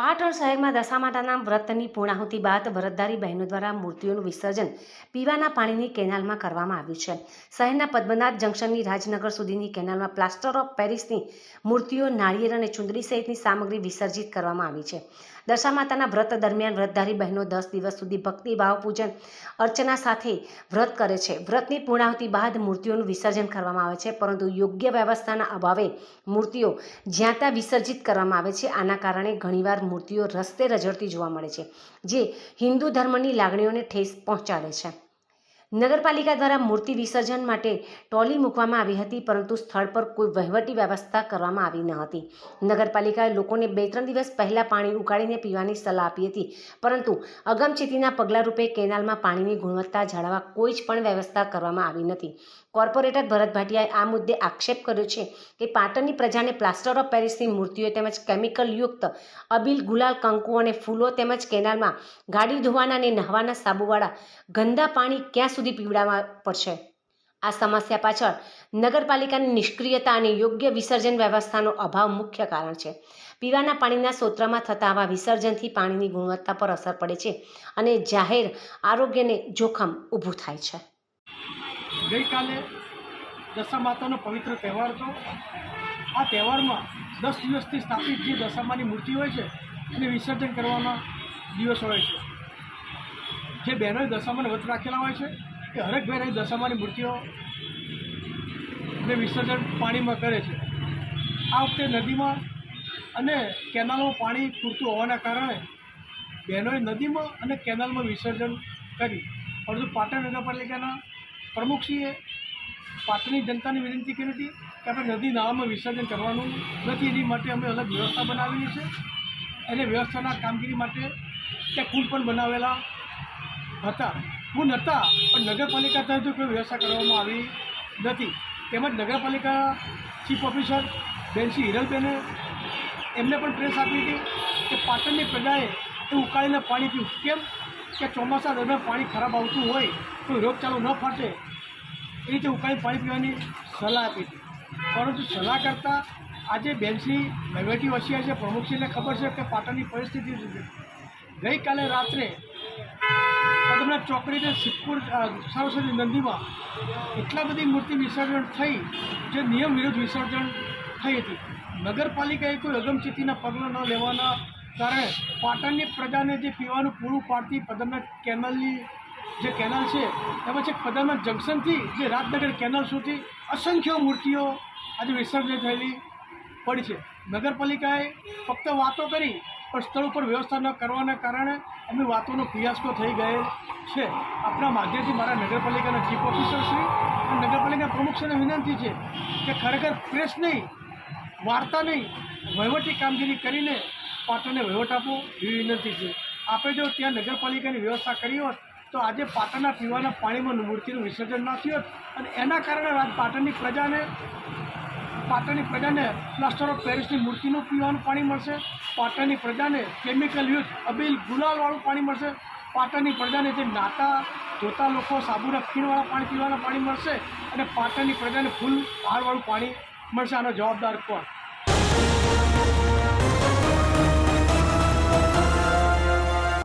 પાટણ શહેરમાં દશામાતાના વ્રતની પૂર્ણાહુતિ બાદ વ્રતધારી બહેનો દ્વારા મૂર્તિઓનું વિસર્જન પીવાના પાણીની કેનાલમાં કરવામાં આવ્યું છે. શહેરના પદ્મનાથ જંકશનની રાજનગર સુધીની કેનાલમાં પ્લાસ્ટર ઓફ પેરિસની મૂર્તિઓ, નાળિયેર અને ચુંદડી સહિતની સામગ્રી વિસર્જિત કરવામાં આવી છે. દશામાતાના વ્રત દરમિયાન વ્રતધારી બહેનો દસ દિવસ સુધી ભક્તિભાવ પૂજન અર્ચના સાથે વ્રત કરે છે. વ્રતની પૂર્ણાહુતિ બાદ મૂર્તિઓનું વિસર્જન કરવામાં આવે છે, પરંતુ યોગ્ય વ્યવસ્થાના અભાવે મૂર્તિઓ જ્યાં ત્યાં વિસર્જિત કરવામાં આવે છે, આના કારણે ઘણીવાર મૂર્તિઓ રસ્તે રઝળતી જોવા મળે છે જે હિન્દુ ધર્મની લાગણીઓને ઠેસ પહોંચાડે છે. નગરપાલિકા દ્વારા મૂર્તિ વિસર્જન માટે ટોલી મૂકવામાં આવી હતી, પરંતુ સ્થળ પર કોઈ વહીવટી વ્યવસ્થા કરવામાં આવી ન હતી. નગરપાલિકાએ લોકોને બે ત્રણ દિવસ પહેલાં પાણી ઉકાળીને પીવાની સલાહ આપી હતી, પરંતુ અગમચેતીના પગલા રૂપે કેનાલમાં પાણીની ગુણવત્તા જાળવવા કોઈ જ પણ વ્યવસ્થા કરવામાં આવી નથી. કોર્પોરેટર ભરત ભાટિયાએ આ મુદ્દે આક્ષેપ કર્યો છે કે પાટણની પ્રજાને પ્લાસ્ટર ઓફ પેરિસની મૂર્તિઓ તેમજ કેમિકલયુક્ત અબીલ ગુલાલ કંકુ અને ફૂલો તેમજ કેનાલમાં ગાડી ધોવાના અને નહાવાના સાબુવાળા ગંદા પાણી ક્યાં સુધી પીવડાવવા પડશે. આ સમસ્યા પાછળ નગરપાલિકાની નિષ્ક્રિયતા અને યોગ્ય વિસર્જન વ્યવસ્થાનો અભાવ મુખ્ય કારણ છે. પીવાના પાણીના સ્ત્રોતમાં થતા આવા વિસર્જનથી પાણીની ગુણવત્તા પર અસર પડે છે અને જાહેર આરોગ્યને જોખમ ઊભું થાય છે. ગઈકાલે દશા માતાનો પવિત્ર તહેવાર હતો. આ તહેવારમાં દસ દિવસથી સ્થાપિત જે દશામાની મૂર્તિ હોય છે, એને વિસર્જન કરવાના દિવસ હોય છે. જે બહેનોએ દશામાને વ્રત રાખેલા હોય છે. એ હરેક બહેન અહીં દશામાની મૂર્તિઓ ને વિસર્જન પાણીમાં કરે છે. આ વખતે નદીમાં અને કેનાલમાં પાણી પૂરતું હોવાના કારણે બહેનોએ નદીમાં અને કેનાલમાં વિસર્જન કરી પરંતુ પાટણ નગરપાલિકાના પ્રમુખશ્રીએ પાટણની જનતાને વિનંતી કરી હતી કે આપણે નદી નાળામાં વિસર્જન કરવાનું નથી. એની માટે અમે અલગ વ્યવસ્થા બનાવેલી છે અને વ્યવસ્થાના કામગીરી માટે ત્યાં કુલ પણ બનાવેલા હતા. કુંડ નહોતા પણ નગરપાલિકા તરફથી કોઈ વ્યવસ્થા કરવામાં આવી નથી. તેમજ નગરપાલિકા ચીફ ઓફિસર બેનસી હિરલબેને એમને પણ પ્રેસ આપી હતી કે પાટણની પ્રજાએ એ ઉકાળીને પાણી પીવું. કેમ કે ચોમાસા દરમિયાન પાણી ખરાબ આવતું હોય કોઈ રોગચાળો ન ફાટે. એ રીતે ઉકાળી પાણી પીવાની સલાહ આપી હતી. પરંતુ સલાહ કરતાં આજે બેનસી વહીવટી વસિયા છે, પ્રમુખશ્રીને ખબર છે કે પાટણની પરિસ્થિતિ શું ગઈકાલે રાત્રે પદમનાથ ચોકડીને અ, સરસ્વતી નદીમાં એટલા બધી મૂર્તિ વિસર્જન થઈ જે નિયમ વિરુદ્ધ વિસર્જન થઈ હતી. નગરપાલિકાએ કોઈ અગમચેતીના પગલાં ન લેવાના કારણે પાટણની પ્રજાને જે પીવાનું પૂરું પાડતી પદમનાથ કેનલની જે કેનાલ છે એમાં છે પદમનાથ જંકશનથી જે રાજનગર કેનાલ સુધી અસંખ્ય મૂર્તિઓ આજે વિસર્જન થયેલી પડી છે. નગરપાલિકાએ ફક્ત વાતો કરી પણ સ્થળ ઉપર વ્યવસ્થા ન કરવાના કારણે અમે વાતોનો ફિયાસ્કો થઈ ગયેલ છે. આપણા માધ્યમથી મારા નગરપાલિકાના ચીફ ઓફિસર શ્રી અને નગરપાલિકાના પ્રમુખશ્રીને વિનંતી છે કે ખરેખર પ્રેસ નહીં, વાર્તા નહીં, વહીવટી કામગીરી કરીને પાટણને વહીવટ આપવો એવી વિનંતી છે. આપણે જો ત્યાં નગરપાલિકાની વ્યવસ્થા કરી હોત, તો આજે પાટણના પીવાના પાણીમાં મૂર્તિનું વિસર્જન ના થયું હોત અને એના કારણે આજ પાટણની પ્રજાને પાટણની પ્રજાને પ્લાસ્ટર ઓફ પેરિસની મૂર્તિનું પીવાનું પાણી મળશે. પાટણની પ્રજાને કેમિકલ યુઝ અબીલ ગુલાલવાળું પાણી મળશે. પાટણની પ્રજાને જે નાતા, ધોતા લોકો સાબુના ખીણવાળા પાણી પીવાના પાણી મળશે. અને પાટણની પ્રજાને ફૂલ બહારવાળું પાણી મળશે. આનો જવાબદાર કોણ?